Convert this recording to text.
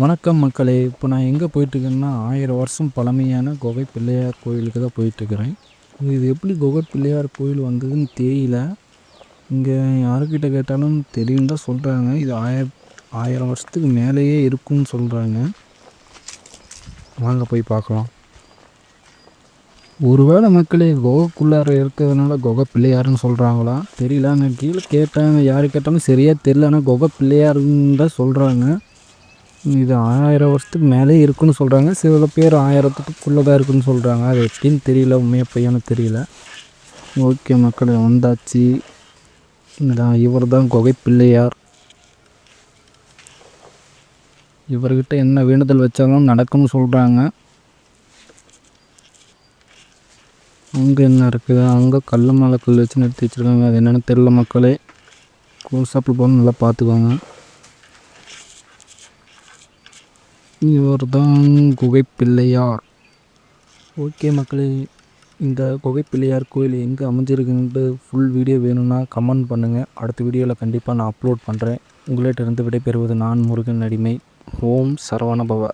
வணக்கம் மக்களே. இப்போ நான் எங்கே போயிட்டுருக்கேன்னா ஆயிரம் வருஷம் பழமையான குகை பிள்ளையார் கோயிலுக்கு தான் போயிட்டுருக்கிறேன். இது எப்படி குகை பிள்ளையார் கோயில் வந்ததுன்னு தெரியல. இங்கே யாருக்கிட்ட கேட்டாலும் தெரியும் தான் சொல்கிறாங்க இது ஆயிர ஆயிரம் வருஷத்துக்கு மேலேயே இருக்கும்னு சொல்கிறாங்க வாங்க போய் பார்க்கலாம். ஒருவேளை மக்களே குகைக்குள்ளார இருக்கிறதுனால குகை பிள்ளையாருன்னு சொல்கிறாங்களா தெரியல. நான் கீழே கேட்டாங்க. யார் கேட்டாலும் சரியாக தெரியல ஆனால் குகை பிள்ளையாருன்னு தான் சொல்கிறாங்க இது ஆயிரம் வருஷத்துக்கு மேலே இருக்குன்னு சொல்கிறாங்க சில பேர் ஆயிரத்துக்குள்ளே தான் இருக்குன்னு சொல்கிறாங்க அது எப்படின்னு தெரியல. உண்மையாக பையனு தெரியல. ஓகே மக்களே வந்தாச்சு. இதான் இவர் தான் குகை பிள்ளையார். இவர்கிட்ட என்ன வேண்டுதல் வச்சாலும் நடக்கும்னு சொல்கிறாங்க அங்கே என்ன இருக்குது? அங்கே கல் மேலே கல் வச்சு நிறுத்தி வச்சுருக்காங்க. அது என்னென்னு தெரில மக்களே. க்ளோஸ்அப்பில் போகணும் நல்லா பார்த்துக்கோங்க. இவர் தான் குகைப்பிள்ளையார். ஓகே மக்களே இந்த குகைப்பிள்ளையார் கோயில் எங்கே அமைஞ்சிருக்குன்ட்டு ஃபுல் வீடியோ வேணும்னா கமெண்ட் பண்ணுங்கள் அடுத்த வீடியோவில் கண்டிப்பாக நான் அப்லோட் பண்ணுறேன் உங்கள்கிட்ட இருந்து விடைபெறுவது நான் முருகன் அடிமை. ஓம் சரவணபவ.